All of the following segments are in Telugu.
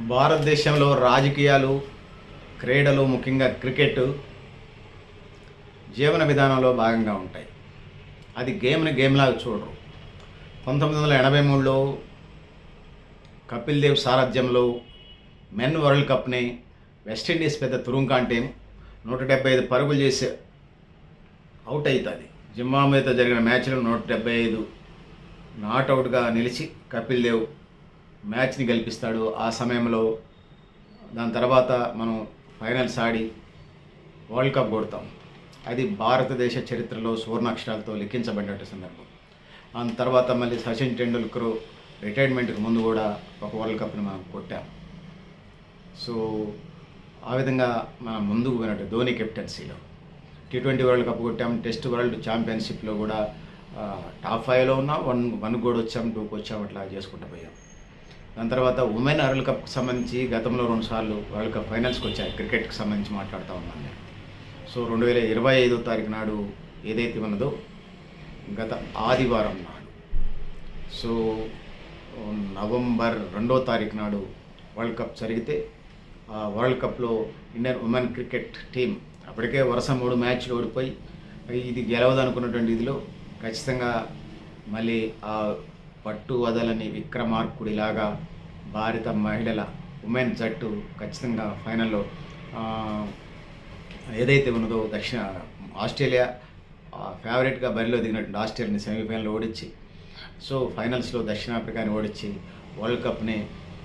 భారతదేశంలో రాజకీయాలు క్రీడలు ముఖ్యంగా క్రికెట్ జీవన విధానంలో భాగంగా ఉంటాయి. అది గేమ్ని గేమ్లాగా చూడరు. పంతొమ్మిది వందల ఎనభై మూడులో కపిల్ దేవ్ సారథ్యంలో మెన్ వరల్డ్ కప్ని వెస్టిండీస్ పెద్ద తురుంకాన్ టీం నూట డెబ్బై ఐదు పరుగులు చేసి అవుట్ అవుతుంది. జింబాబ్వేతో జరిగిన మ్యాచ్లో నూట డెబ్బై ఐదు నాట్అవుట్గా నిలిచి కపిల్ దేవ్ మ్యాచ్ని గెలిపిస్తాడు ఆ సమయంలో. దాని తర్వాత మనం ఫైనల్స్ ఆడి వరల్డ్ కప్ కొడతాం. అది భారతదేశ చరిత్రలో సువర్ణాక్షరాలతో లిఖించబడినట్టు సందర్భం. దాని తర్వాత మళ్ళీ సచిన్ టెండూల్కర్ రిటైర్మెంట్కి ముందు కూడా ఒక వరల్డ్ కప్ని మనం కొట్టాం. సో ఆ విధంగా మనం ముందుకు పోయినట్టు ధోని కెప్టెన్సీలో. టీ ట్వంటీ వరల్డ్ కప్ కొట్టాం. టెస్ట్ వరల్డ్ ఛాంపియన్షిప్లో కూడా టాప్ ఫైవ్లో ఉన్న. వన్ వన్ కూడా వచ్చాం టూకి వచ్చాం అట్లా చేసుకుంటూ పోయాం. దాని తర్వాత ఉమెన్ వరల్డ్ కప్కి సంబంధించి గతంలో రెండుసార్లు వరల్డ్ కప్ ఫైనల్స్కి వచ్చాయి. క్రికెట్కి సంబంధించి మాట్లాడుతూ ఉన్నాను నేను. సో రెండు వేల ఇరవై ఐదో తారీఖు నాడు ఏదైతే ఉన్నదో గత ఆదివారం నాడు. సో నవంబర్ రెండో తారీఖు నాడు వరల్డ్ కప్ జరిగితే ఆ వరల్డ్ కప్లో ఇండియన్ ఉమెన్ క్రికెట్ టీం అప్పటికే వరుస మూడు మ్యాచ్లు ఓడిపోయి ఇది గెలవదనుకున్నటువంటి ఇదిలో ఖచ్చితంగా మళ్ళీ ఆ పట్టు వదలని విక్రమార్కుడిలాగా భారత మహిళల ఉమెన్ జట్టు ఖచ్చితంగా ఫైనల్లో ఏదైతే ఉన్నదో దక్షిణ ఆస్ట్రేలియా ఫేవరెట్గా బరిలో దిగినటువంటి ఆస్ట్రేలియాని సెమీఫైనల్ ఓడించి సో ఫైనల్స్లో దక్షిణాఫ్రికాని ఓడించి వరల్డ్ కప్ని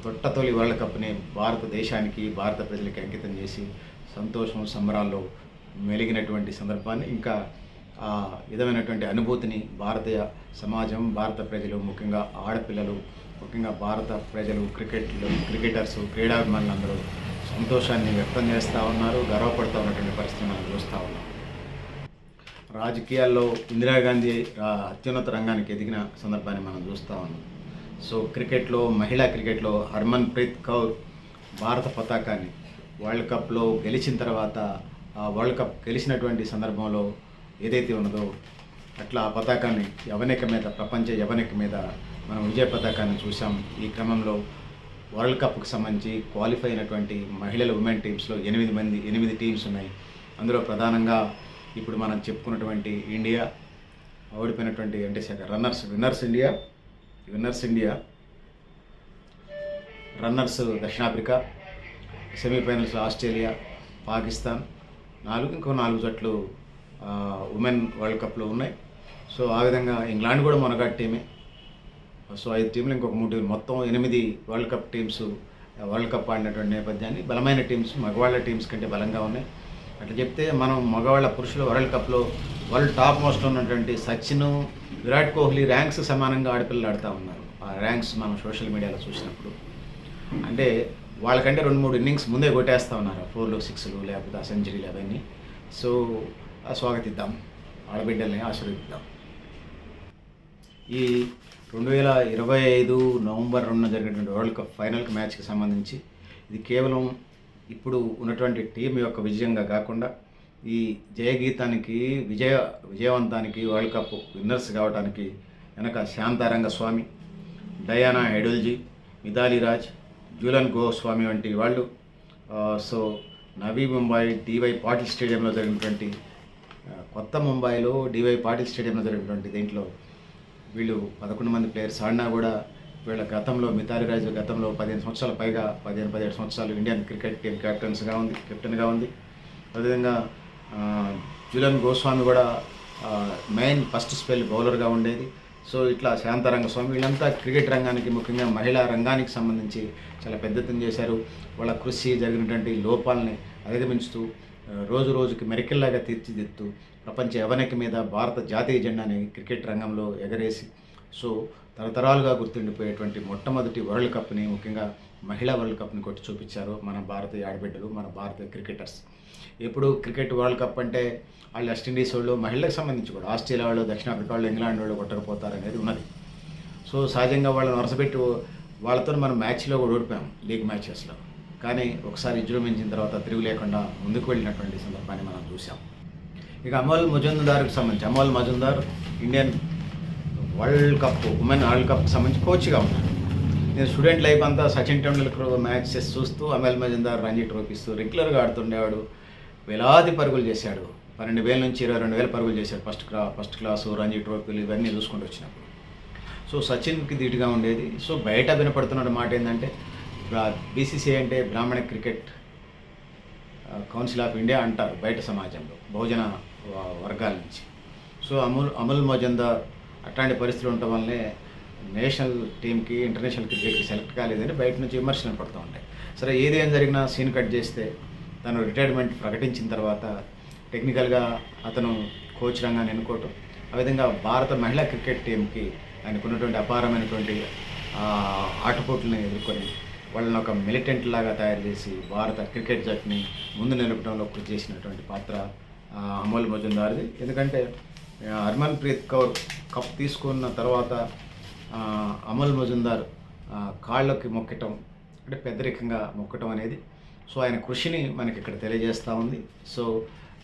తొట్టతొలి వరల్డ్ కప్ని భారతదేశానికి భారత ప్రజలకి అంకితం చేసి సంతోషం సంబరాల్లో మెలిగినటువంటి సందర్భాన్ని ఇంకా ఆ విధమైనటువంటి అనుభూతిని భారతీయ సమాజం భారత ప్రజలు ముఖ్యంగా ఆడపిల్లలు ముఖ్యంగా భారత ప్రజలు క్రికెట్లు క్రికెటర్స్ క్రీడాభిమానులందరూ సంతోషాన్ని వ్యక్తం చేస్తూ ఉన్నారు గర్వపడుతూ ఉన్నటువంటి పరిస్థితి మనం చూస్తూ ఉన్నాం. రాజకీయాల్లో ఇందిరాగాంధీ అత్యున్నత రంగానికి ఎదిగిన సందర్భాన్ని మనం చూస్తూ ఉన్నాం. సో క్రికెట్లో మహిళా క్రికెట్లో హర్మన్ ప్రీత్ కౌర్ భారత పతాకాన్ని వరల్డ్ కప్లో గెలిచిన తర్వాత ఆ వరల్డ్ కప్ గెలిచినటువంటి సందర్భంలో ఏదైతే ఉన్నదో అట్లా ఆ పతాకాన్ని యవనిక మీద ప్రపంచ యవనిక మీద మనం విజయ పతాకాన్ని చూసాం ఈ క్రమంలో వరల్డ్ కప్కి సంబంధించి క్వాలిఫై అయినటువంటి మహిళల ఉమెన్ టీమ్స్లో ఎనిమిది మంది ఎనిమిది టీమ్స్ ఉన్నాయి. అందులో ప్రధానంగా ఇప్పుడు మనం చెప్పుకున్నటువంటి ఇండియా ఓడిపోయినటువంటి అంటే runners winners India winners India runners దక్షిణాఫ్రికా సెమీఫైనల్స్ ఆస్ట్రేలియా పాకిస్తాన్ నాలుగు ఇంకో నాలుగు జట్లు ఉమెన్ వరల్డ్ కప్లో ఉన్నాయి. సో ఆ విధంగా ఇంగ్లాండ్ కూడా మొనగాటి టీమే. సో ఐదు టీంలు ఇంకొక మూడు టీంలు మొత్తం ఎనిమిది world cup teams world cup ఆడినటువంటి నేపథ్యాన్ని బలమైన టీమ్స్ మగవాళ్ళ టీమ్స్ కంటే బలంగా ఉన్నాయి. అట్లా చెప్తే మనం మగవాళ్ళ పురుషుల వరల్డ్ కప్లో వరల్డ్ టాప్ మోస్ట్లో ఉన్నటువంటి సచిన్ విరాట్ కోహ్లీ ర్యాంక్స్ సమానంగా ఆడపిల్లలు ఆడుతూ ఉన్నారు. ఆ ర్యాంక్స్ మనం సోషల్ మీడియాలో చూసినప్పుడు. అంటే వాళ్ళకంటే రెండు మూడు ఇన్నింగ్స్ ముందే కొట్టేస్తూ ఉన్నారు. ఫోర్లు సిక్స్లు లేకపోతే ఆ సెంచరీలు అవన్నీ. సో స్వాగతిద్దాం. ఆడబిడ్డల్ని ఆశీర్వదిద్దాం. ఈ రెండు వేల ఇరవై ఐదు నవంబర్ రెండున జరిగినటువంటి వరల్డ్ కప్ ఫైనల్ మ్యాచ్కి సంబంధించి ఇది కేవలం ఇప్పుడు ఉన్నటువంటి టీం యొక్క విజయంగా కాకుండా ఈ జయగీతానికి విజయ విజయవంతానికి వరల్డ్ కప్ విన్నర్స్ కావడానికి వెనక శాంతారంగ స్వామి డయానా హెడోల్జీ మిథాలీ రాజ్ జూలన్ గోస్వామి వంటి వాళ్ళు. సో నవీ ముంబై డివై పాటిల్ స్టేడియంలో జరిగినటువంటి కొత్త ముంబైలో డివై పాటిల్ స్టేడియంలో జరిగినటువంటి దీంట్లో వీళ్ళు పదకొండు మంది ప్లేయర్స్ ఆడినా కూడా వీళ్ళ గతంలో మితాలి రాజు గతంలో పదిహేను సంవత్సరాల పైగా పదిహేను పదిహేడు సంవత్సరాలు ఇండియన్ క్రికెట్ టీం కెప్టెన్స్గా ఉంది కెప్టెన్గా ఉంది. అదేవిధంగా జులన్ గోస్వామి కూడా మెయిన్ ఫస్ట్ స్పెల్ బౌలర్గా ఉండేది. సో ఇట్లా శాంతారంగ స్వామి వీళ్ళంతా క్రికెట్ రంగానికి ముఖ్యంగా మహిళా రంగానికి సంబంధించి చాలా పెద్ద చేశారు. వాళ్ళ కృషి జరిగినటువంటి లోపాలని అధిగమించుతూ రోజు రోజుకి మెరికెల్లాగా తీర్చిదిద్దుతూ ప్రపంచ యవనిక మీద భారత జాతీయ జెండాని క్రికెట్ రంగంలో ఎగరేసి సో తరతరాలుగా గుర్తుండిపోయేటువంటి మొట్టమొదటి వరల్డ్ కప్ని ముఖ్యంగా మహిళా వరల్డ్ కప్ని కొట్టి చూపించారు మన భారతీయ ఆడబిడ్డలు మన భారతీయ క్రికెటర్స్. ఇప్పుడు క్రికెట్ వరల్డ్ కప్ అంటే వాళ్ళు వెస్టిండీస్ వాళ్ళు మహిళలకు సంబంధించి కూడా ఆస్ట్రేలియా వాళ్ళు దక్షిణాఫ్రికా వాళ్ళు ఇంగ్లాండ్ వాళ్ళు కొట్టకపోతారు అనేది ఉన్నది. సో సహజంగా వాళ్ళని వరుసపెట్టి వాళ్ళతో మనం మ్యాచ్లో కూడా ఓడిపోయాం లీగ్ మ్యాచెస్లో. కానీ ఒకసారి విజృంభించిన తర్వాత తిరుగు లేకుండా ముందుకు వెళ్ళినటువంటి సందర్భాన్ని మనం చూసాం ఇక అమల్ మజుందార్కి సంబంధించి Amol Muzumdar Indian world cup women world కప్కి సంబంధించి కోచ్గా ఉన్నారు నేను స్టూడెంట్ లైఫ్ అంతా సచిన్ టెండూల్కర్ మ్యాచెస్ చూస్తూ అమల్ మజుందార్ రంజీ ట్రోఫీస్తూ రెగ్యులర్గా ఆడుతుండేవాడు. వేలాది పరుగులు చేశాడు. పన్నెండు వేల నుంచి ఇరవై రెండు వేల పరుగులు చేశాడు ఫస్ట్ క్లా ఫస్ట్ క్లాసు రంజీ ట్రోఫీలు ఇవన్నీ చూసుకుంటూ వచ్చినప్పుడు. సో సచిన్కి ధీటుగా ఉండేది. సో బయట వినపడుతున్న మాట ఏంటంటే బీసీసీఐ అంటే బ్రాహ్మణ క్రికెట్ కౌన్సిల్ ఆఫ్ ఇండియా అంటారు బయట సమాజంలో బహుజన వర్గాల నుంచి. సో అమూల్ అమల్ మజందార్ అట్లాంటి పరిస్థితులు ఉండటం వల్లనే నేషనల్ టీంకి ఇంటర్నేషనల్ క్రికెట్కి సెలెక్ట్ కాలేదని బయట నుంచి విమర్శలు పడుతూ ఉంటాయి. సరే ఏదేం జరిగినా సీన్ కట్ చేస్తే తను రిటైర్మెంట్ ప్రకటించిన తర్వాత టెక్నికల్గా అతను కోచ్ రంగాన్ని ఎన్నుకోవటం ఆ విధంగా భారత మహిళా క్రికెట్ టీంకి ఆయనకున్నటువంటి అపారమైనటువంటి ఆటపోట్లను ఎదుర్కొని వాళ్ళని ఒక మిలిటెంట్ లాగా తయారు చేసి భారత క్రికెట్ జట్టుని ముందు నిలపడంలో కృషి చేసినటువంటి పాత్ర అమోల్ మజుందార్ది. ఎందుకంటే హర్మన్ ప్రీత్ కౌర్ కప్ తీసుకున్న తర్వాత అమోల్ అమల్ మజుందార్ కాళ్ళకి మొక్కటం అంటే పెద్దరికంగా మొక్కటం అనేది. సో ఆయన కృషిని మనకి ఇక్కడ తెలియజేస్తూ ఉంది. సో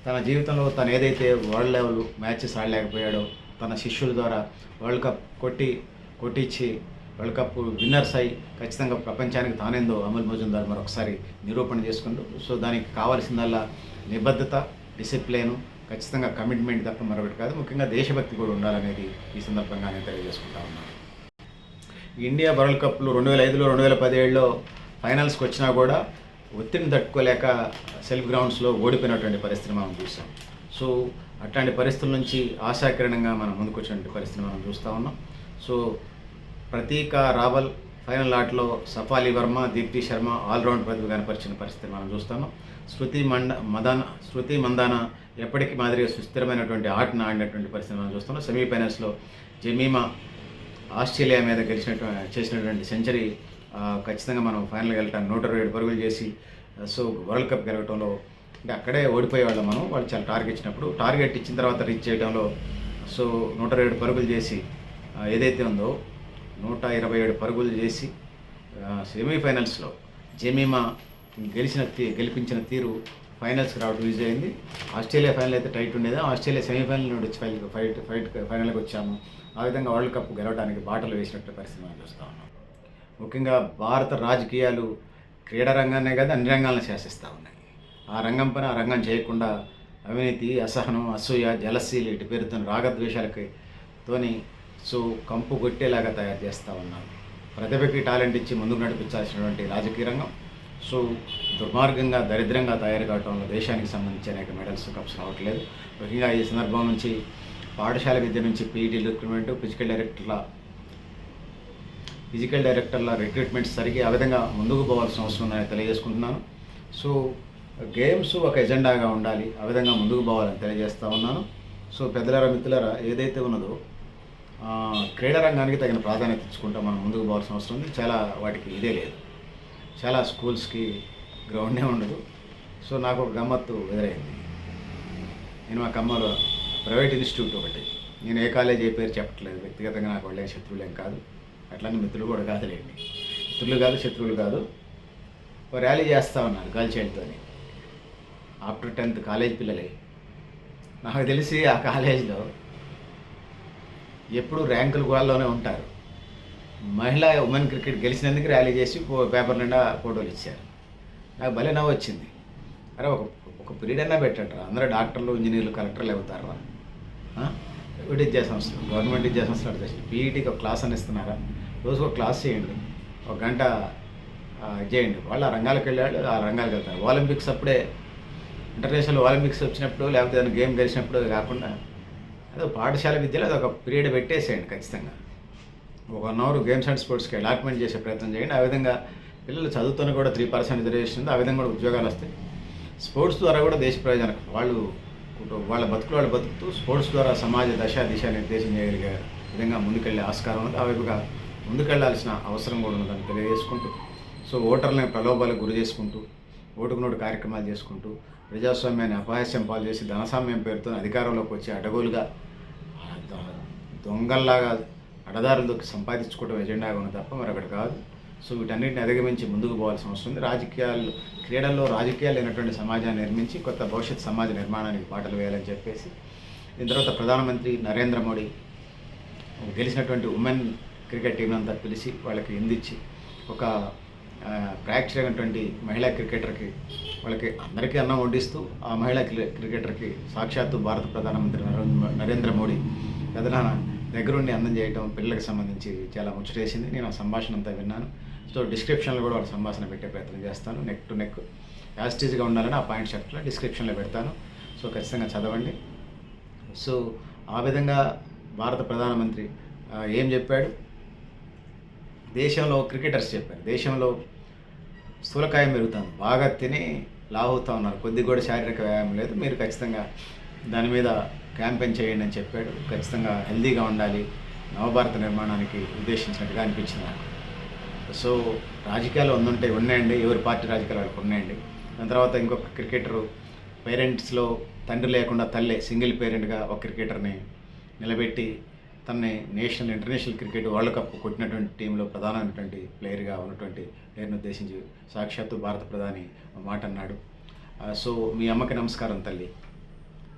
తన జీవితంలో తను ఏదైతే వరల్డ్ లెవెల్ మ్యాచెస్ ఆడలేకపోయాడో తన శిష్యుల ద్వారా వరల్డ్ కప్ కొట్టి కొట్టించి వరల్డ్ కప్ విన్నర్స్ అయి ఖచ్చితంగా ప్రపంచానికి తానేందో అమల్ మజుందార్ మరొకసారి నిరూపణ చేసుకుంటూ సో దానికి కావాల్సిందల్లా నిబద్ధత డిసిప్లిన్ ఖచ్చితంగా కమిట్మెంట్ తప్ప మరొకటి కాదు ముఖ్యంగా దేశభక్తి కూడా ఉండాలనేది ఈ సందర్భంగా నేను తెలియజేసుకుంటా ఉన్నాను. ఇండియా వరల్డ్ కప్లు రెండు వేల ఐదులో రెండు వేల పదిహేడులో ఫైనల్స్కి వచ్చినా కూడా ఒత్తిడిని తట్టుకోలేక సెల్ఫ్ గ్రౌండ్స్లో ఓడిపోయినటువంటి పరిస్థితి మనం చూసాం సో అట్లాంటి పరిస్థితుల నుంచి ఆశాకిరణంగా మనం ముందుకు వచ్చినటువంటి పరిస్థితి మనం చూస్తూ ఉన్నాం. సో ప్రతీక రావల్ ఫైనల్ ఆటలో సఫాలి వర్మ దీప్తి శర్మ ఆల్రౌండ్ ప్రతిభ కనపరిచిన పరిస్థితి మనం చూస్తాము. శృతి మండ మదాన శృతి మందాన ఎప్పటికీ మాదిరిగా సుస్థిరమైనటువంటి ఆటను ఆడినటువంటి పరిస్థితి మనం చూస్తున్నాం సెమీఫైనల్స్లో జమీమా ఆస్ట్రేలియా మీద గెలిచినటువంటి చేసినటువంటి సెంచరీ ఖచ్చితంగా మనం ఫైనల్కి వెళ్ళటం నూట ఇరవై ఏడు పరుగులు చేసి సో వరల్డ్ కప్ గెలవటంలో అంటే అక్కడే ఓడిపోయేవాళ్ళం మనం. వాళ్ళు చాలా టార్గెట్ ఇచ్చినప్పుడు టార్గెట్ ఇచ్చిన తర్వాత రీచ్ చేయడంలో సో నూట ఇరవై ఏడు పరుగులు చేసి ఏదైతే ఉందో నూట ఇరవై ఏడు పరుగులు చేసి సెమీఫైనల్స్లో జమీమా గెలిచిన తీ గెలిపించిన తీరు ఫైనల్స్కి రావడం యూజ్ అయింది. ఆస్ట్రేలియా ఫైనల్ అయితే టైట్ ఉండేది. ఆస్ట్రేలియా సెమీఫైనల్ నుండి వచ్చి ఫైల్ ఫైట్ ఫైట్ ఫైనల్కి వచ్చాము. ఆ విధంగా వరల్డ్ కప్ గెలవడానికి బాటలు వేసినట్టు పరిస్థితి మనం చూస్తూ ఉన్నాం. ముఖ్యంగా భారత రాజకీయాలు క్రీడా రంగాన్నే కాదు అన్ని రంగాలను శాసిస్తూ ఉన్నాయి. ఆ రంగం పైన ఆ రంగం చేయకుండా అవినీతి అసహనం అసూయ జలసీలు ఇటు పేరుతో రాగద్వేషాలకి తోని సో కంపు కొట్టేలాగా తయారు చేస్తూ ఉన్నారు ప్రతిభకి టాలెంట్ ఇచ్చి ముందుకు నడిపించాల్సినటువంటి రాజకీయ రంగం. సో దుర్మార్గంగా దరిద్రంగా తయారు కావడంలో దేశానికి సంబంధించి అనేక మెడల్స్ కప్స్ రావట్లేదు. ముఖ్యంగా ఈ సందర్భం నుంచి పాఠశాల విద్య నుంచి పీఈటీ రిక్రూట్మెంట్ ఫిజికల్ డైరెక్టర్ల ఫిజికల్ డైరెక్టర్ల రిక్రూట్మెంట్ సరిగ్గా ఆ విధంగా ముందుకు పోవాల్సిన అవసరం ఉందని తెలియజేసుకుంటున్నాను. సో గేమ్స్ ఒక ఎజెండాగా ఉండాలి ఆ విధంగా ముందుకు పోవాలని తెలియజేస్తూ ఉన్నాను. సో పెద్దలారా మిత్రులారా ఏదైతే ఉన్నదో క్రీడా రంగానికి తగిన ప్రాధాన్యత ఇచ్చుకుంటా మనం ముందుకు పోవాల్సిన అవసరం ఉంది. చాలా వాటికి ఇదే లేదు. చాలా స్కూల్స్కి గ్రౌండే ఉండదు. సో నాకు ఒక గమ్మత్తు ఎదురైంది. నేను మా కమ్మలో ప్రైవేట్ ఇన్స్టిట్యూట్ ఒకటి. నేను ఏ కాలేజ్ ఏ పేరు చెప్పట్లేదు. వ్యక్తిగతంగా నాకు వాళ్ళే శత్రువులేం కాదు. అట్లానే మిత్రులు కూడా కాదులేండి. మిత్రులు కాదు శత్రువులు కాదు. ర్యాలీ చేస్తూ ఉన్నారు గర్ల్ చైల్డ్తోని ఆఫ్టర్ టెన్త్ కాలేజ్ పిల్లలే. నాకు తెలిసి ఆ కాలేజీలో ఎప్పుడు ర్యాంకులు వాళ్ళలోనే ఉంటారు. మహిళా ఉమెన్ క్రికెట్ గెలిచినందుకు ర్యాలీ చేసి పేపర్ నిండా ఫోటోలు ఇచ్చారు. నాకు భలే నవ్వు వచ్చింది అరే ఒక ఒక పీరియడ్ అయినా పెట్టంటారా అందరూ డాక్టర్లు ఇంజనీర్లు కలెక్టర్లు అవుతారా ప్రైవేట్ విద్యా సంస్థలు? గవర్నమెంట్ విద్యా సంస్థలు అడితే పీఈటీకి ఒక క్లాస్ అని ఇస్తున్నారా? రోజుకు ఒక క్లాస్ చేయండి. ఒక గంట చేయండి. వాళ్ళు ఆ రంగాలకు వెళ్ళాడు ఆ రంగాలకు వెళ్తారు. ఒలింపిక్స్ అప్పుడే ఇంటర్నేషనల్ ఒలింపిక్స్ వచ్చినప్పుడు లేకపోతే ఏదైనా గేమ్ గెలిచినప్పుడు కాకుండా అదే పాఠశాల విద్యలో అది ఒక పీరియడ్ పెట్టేసేయండి ఖచ్చితంగా. ఒక వన్ అవర్ గేమ్స్ అండ్ స్పోర్ట్స్కి అలాట్మెంట్ చేసే ప్రయత్నం చేయండి. ఆ విధంగా పిల్లలు చదువుతున్న కూడా త్రీ పర్సెంట్ రిజర్వేషన్ ఆ విధంగా కూడా ఉద్యోగాలు వస్తాయి. స్పోర్ట్స్ ద్వారా కూడా దేశ ప్రయోజనం. వాళ్ళు వాళ్ళ బతుకులు వాళ్ళు బతుకుతూ స్పోర్ట్స్ ద్వారా సమాజ దశ దిశ నిర్దేశం చేయగలిగే విధంగా ముందుకెళ్ళే ఆస్కారం ఉంది. ఆ వైపుగా ముందుకెళ్ళాల్సిన అవసరం కూడా ఉందని తెలియజేసుకుంటూ సో ఓటర్లను ప్రలోభాలకు గురి చేసుకుంటూ ఓటుకు నోటు కార్యక్రమాలు చేసుకుంటూ ప్రజాస్వామ్యాన్ని అపహాస్యం పాలు చేసి ధనసామ్యం పేరుతో అధికారంలోకి వచ్చి అడగోలుగా దొంగల్లాగా అడదారులతో సంపాదించుకోవడం ఎజెండాగా ఉంది తప్ప మరొకటి కాదు. సో వీటన్నిటిని అధిగమించి ముందుకు పోవాల్సిన అవసరం ఉంది. రాజకీయాలు క్రీడల్లో రాజకీయాలు లేనటువంటి సమాజాన్ని నిర్మించి కొత్త భవిష్యత్ సమాజ నిర్మాణానికి పాటలు వేయాలని చెప్పేసి దీని తర్వాత ప్రధానమంత్రి నరేంద్ర మోడీ గెలిచినటువంటి ఉమెన్ క్రికెట్ టీం అంతా పిలిచి వాళ్ళకి ఇందిచ్చి ఒక ప్రాక్టీస్ అయినటువంటి మహిళా క్రికెటర్కి వాళ్ళకి అందరికీ అన్నం వడ్డిస్తూ ఆ మహిళా క్రికెటర్కి సాక్షాత్తు భారత ప్రధానమంత్రి నరేంద్ర- నరేంద్ర మోడీ ప్రధాన దగ్గరుండి అందం చేయటం పిల్లలకు సంబంధించి చాలా ముచ్చటేసింది నేను ఆ సంభాషణ అంతా విన్నాను. సో డిస్క్రిప్షన్లో కూడా వాళ్ళ సంభాషణ పెట్టే ప్రయత్నం చేస్తాను. నెక్ టు నెక్ యాస్టీజ్గా ఉండాలని ఆ పాయింట్ షర్ట్లో డిస్క్రిప్షన్లో పెడతాను. సో ఖచ్చితంగా చదవండి. సో ఆ విధంగా భారత ప్రధానమంత్రి ఏం చెప్పాడు? దేశంలో క్రికెటర్స్ చెప్పారు. దేశంలో స్థూలకాయం పెరుగుతుంది బాగా తిని లావుతూ ఉన్నారు. కొద్ది కూడా శారీరక వ్యాయామం లేదు. మీరు ఖచ్చితంగా దాని మీద క్యాంపెయిన్ చేయండి అని చెప్పాడు. ఖచ్చితంగా హెల్దీగా ఉండాలి. నవభారత నిర్మాణానికి ఉద్దేశించినట్టుగా అనిపించింది నాకు. సో రాజకీయాలు ఉందంటే ఉన్నాయండి. ఎవరి పార్టీ రాజకీయాలు వాళ్ళకి ఉన్నాయండి. దాని తర్వాత ఇంకొక క్రికెటరు పేరెంట్స్లో తండ్రి లేకుండా తల్లే సింగిల్ పేరెంట్గా ఒక క్రికెటర్ని నిలబెట్టి తనని national international cricket world cup కొట్టినటువంటి టీంలో ప్రధానమైనటువంటి ప్లేయర్గా ఉన్నటువంటి ప్లేయర్ని ఉద్దేశించి సాక్షాత్తు భారత ప్రధాని మాట అన్నాడు. సో మీ అమ్మకి నమస్కారం తల్లి.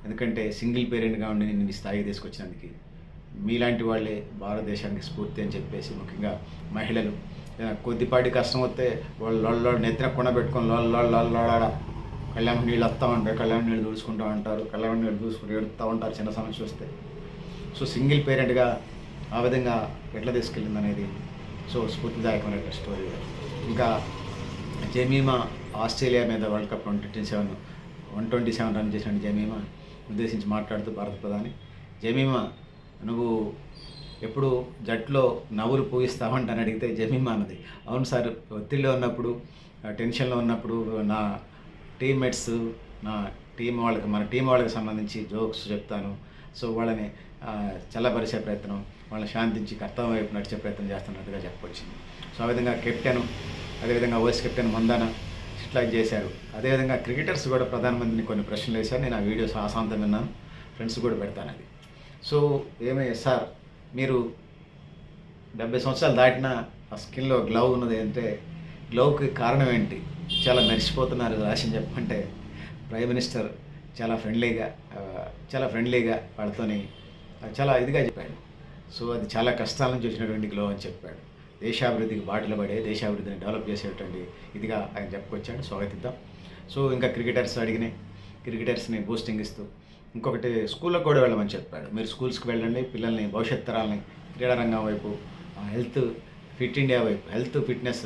ఎందుకంటే సింగిల్ పేరెంట్గా ఉండి నేను ఈ స్థాయికి తీసుకొచ్చినందుకు మీలాంటి వాళ్ళే భారతదేశానికి స్ఫూర్తి అని చెప్పేసి ముఖ్యంగా మహిళలు. కొద్దిపాటి కష్టం వస్తే వాళ్ళు లోళ్ళ నెత్తిన కొండ పెట్టుకొని లోళ్ళ లోళ్ళ లోడ కళ్యాణ నీళ్ళు వస్తూ ఉంటారు కళ్యాణ నీళ్ళు దూసుకుంటూ ఉంటారు కళ్యాణ నీళ్ళు చూసుకుంటూ ఎడుతూ ఉంటారు చిన్న సమస్య వస్తే. సో సింగిల్ పేరెంట్గా ఆ విధంగా ఎట్లా తీసుకెళ్ళింది అనేది సో స్ఫూర్తిదాయకమైన స్టోరీ. ఇంకా జమీమా ఆస్ట్రేలియా మీద world cup one twenty seven one twenty seven run చేసిన జమీమా ఉద్దేశించి మాట్లాడుతూ భారత ప్రధాని జమీమా నువ్వు ఎప్పుడు జట్లో నవ్వులు పూగిస్తావంటని అడిగితే జమీమా అన్నది. అవును సార్ ఒత్తిడిలో ఉన్నప్పుడు టెన్షన్లో ఉన్నప్పుడు నా టీమ్మేట్స్ నా టీం వాళ్ళకి మన టీం వాళ్ళకి సంబంధించి జోక్స్ చెప్తాను. సో వాళ్ళని చల్లపరిచే చల్లబరిచే ప్రయత్నం వాళ్ళని శాంతించి కర్తవ్యం వైపు నడిచే ప్రయత్నం చేస్తున్నట్టుగా చెప్పొచ్చింది. సో ఆ విధంగా కెప్టెన్ అదేవిధంగా వైస్ కెప్టెన్ మందాన ఇట్లా చేశారు. అదేవిధంగా క్రికెటర్స్ కూడా ప్రధానమంత్రిని కొన్ని ప్రశ్నలు వేశారు. నేను ఆ వీడియోస్ ఆశాంతం విన్నాను. ఫ్రెండ్స్ కూడా పెడతాను అది. సో ఏమయ్యా సార్ మీరు డెబ్బై సంవత్సరాలు దాటిన ఆ స్కిన్లో గ్లవ్ ఉన్నది అంటే గ్లవ్కి కారణం ఏంటి? చాలా మెరిసిపోతున్నారు రాసి చెప్పంటే ప్రైమ్ మినిస్టర్ చాలా ఫ్రెండ్లీగా చాలా ఫ్రెండ్లీగా వాళ్ళతోని చాలా ఇదిగా చెప్పాడు. సో అది చాలా కష్టాల నుంచి వచ్చినటువంటి గ్లో అని చెప్పాడు. దేశాభివృద్ధికి బాటలు పడే దేశాభివృద్ధిని డెవలప్ చేసేటువంటి ఇదిగా ఆయన చెప్పుకొచ్చాడు. స్వాగతిద్దాం. సో ఇంకా క్రికెటర్స్ అడిగినాయి క్రికెటర్స్ని బూస్టింగ్ ఇస్తూ ఇంకొకటి స్కూళ్ళకు కూడా వెళ్ళమని చెప్పాడు. మీరు స్కూల్స్కి వెళ్ళండి పిల్లల్ని భవిష్యత్ తరాలని క్రీడారంగం వైపు హెల్త్ ఫిట్ ఇండియా వైపు హెల్త్ ఫిట్నెస్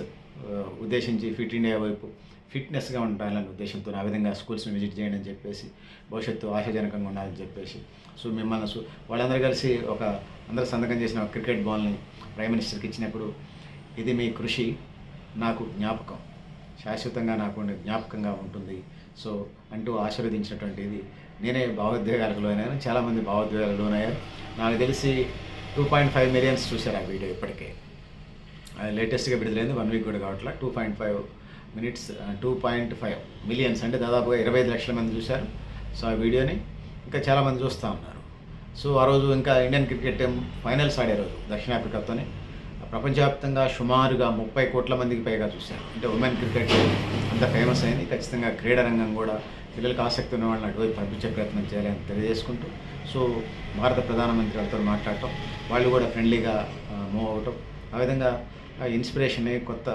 ఉద్దేశించి ఫిట్ ఇండియా వైపు ఫిట్నెస్గా ఉండాలనే ఉద్దేశంతో ఆ విధంగా స్కూల్స్ని విజిట్ చేయండి అని చెప్పేసి భవిష్యత్తు ఆశాజనకంగా ఉండాలని చెప్పేసి సో మిమ్మల్ని సో వాళ్ళందరూ కలిసి ఒక అందరూ సంతకం చేసిన ఒక క్రికెట్ బాల్ని ప్రైమ్ మినిస్టర్కి ఇచ్చినప్పుడు ఇది మీ కృషి నాకు జ్ఞాపకం శాశ్వతంగా నాకు జ్ఞాపకంగా ఉంటుంది. సో అంటూ ఆశీర్వదించినటువంటిది నేనే భావోద్వేగాలకు లోనయ్యాను చాలామంది భావోద్వేగాలకు లోనయ్యారు. నాకు తెలిసి టూ పాయింట్ ఫైవ్ మిలియన్స్ చూశారు ఆ వీడియో ఇప్పటికే. అది లేటెస్ట్గా విడుదలైంది వన్ వీక్ కూడా కావట్లా two point five minutes two point five millions అంటే దాదాపుగా ఇరవై ఐదు లక్షల మంది చూశారు. సో ఆ వీడియోని ఇంకా చాలామంది చూస్తూ ఉన్నారు. సో ఆ రోజు ఇంకా ఇండియన్ క్రికెట్ టీం ఫైనల్స్ ఆడే రోజు దక్షిణాఫ్రికాతోని ప్రపంచవ్యాప్తంగా సుమారుగా ముప్పై కోట్ల మందికి పైగా చూశారు. అంటే ఉమెన్ క్రికెట్ అంత ఫేమస్ అయింది. ఖచ్చితంగా క్రీడా రంగం కూడా పిల్లలకు ఆసక్తి ఉన్న వాళ్ళని అటువైపు పంపించే ప్రయత్నం చేయాలని తెలియజేసుకుంటూ సో భారత ప్రధానమంత్రి వాళ్ళతో మాట్లాడటం వాళ్ళు కూడా ఫ్రెండ్లీగా మూవ్ అవటం. ఆ విధంగా ఇన్స్పిరేషన్ కొత్త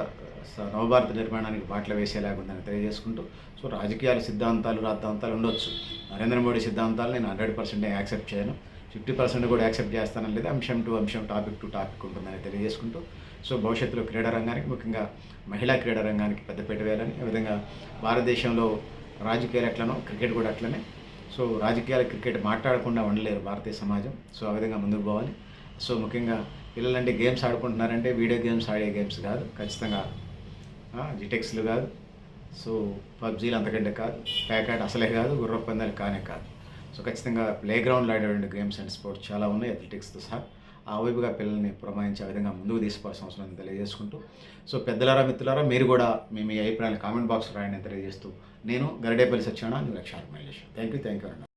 నవభారత నిర్మాణానికి బాటలు వేసేలాగా ఉందని తెలియజేసుకుంటూ సో రాజకీయాల సిద్ధాంతాలు రాద్ధాంతాలు ఉండొచ్చు. నరేంద్ర మోడీ సిద్ధాంతాలు నేను హండ్రెడ్ పర్సెంట్ యాక్సెప్ట్ చేయను. ఫిఫ్టీ పర్సెంట్ కూడా యాక్సెప్ట్ చేస్తానని లేదు. అంశం టు అంశం టాపిక్ టు టాపిక్ ఉంటుందని తెలియజేసుకుంటూ సో భవిష్యత్తులో క్రీడా రంగానికి ముఖ్యంగా మహిళా క్రీడా రంగానికి పెద్దపీట వేయాలని ఈ విధంగా భారతదేశంలో రాజకీయాలు ఎట్లనో క్రికెట్ కూడా అట్లనే. సో రాజకీయాలు క్రికెట్ మాట్లాడకుండా ఉండలేరు భారతీయ సమాజం. సో ఆ విధంగా ముందుకు పోవాలి. సో ముఖ్యంగా పిల్లలంటే గేమ్స్ ఆడుకుంటున్నారంటే వీడియో గేమ్స్ ఆడే గేమ్స్ కాదు. ఖచ్చితంగా జిటెక్స్లు కాదు. సో పబ్జీలు అంతకంటే కాదు. ప్యాకెట్ అసలే కాదు గుర్ర పందాలు కానే కాదు. సో ఖచ్చితంగా ప్లే గ్రౌండ్లో ఆడేటువంటి గేమ్స్ అండ్ స్పోర్ట్స్ చాలా ఉన్నాయి అథ్లెటిక్స్తో సహా. ఆ వైపుగా పిల్లల్ని పురమాయించే విధంగా ముందుకు తీసుకోవాల్సిన అవసరం తెలియజేసుకుంటూ. సో పెద్దలారా మిత్రులారా మీరు కూడా మీ మీ అభిప్రాయాలు కామెంట్ బాక్స్ రాయని తెలియజేస్తూ నేను Garidepalli Satyanarayana లక్షాలు Mahesh. Thank you thank you అన్న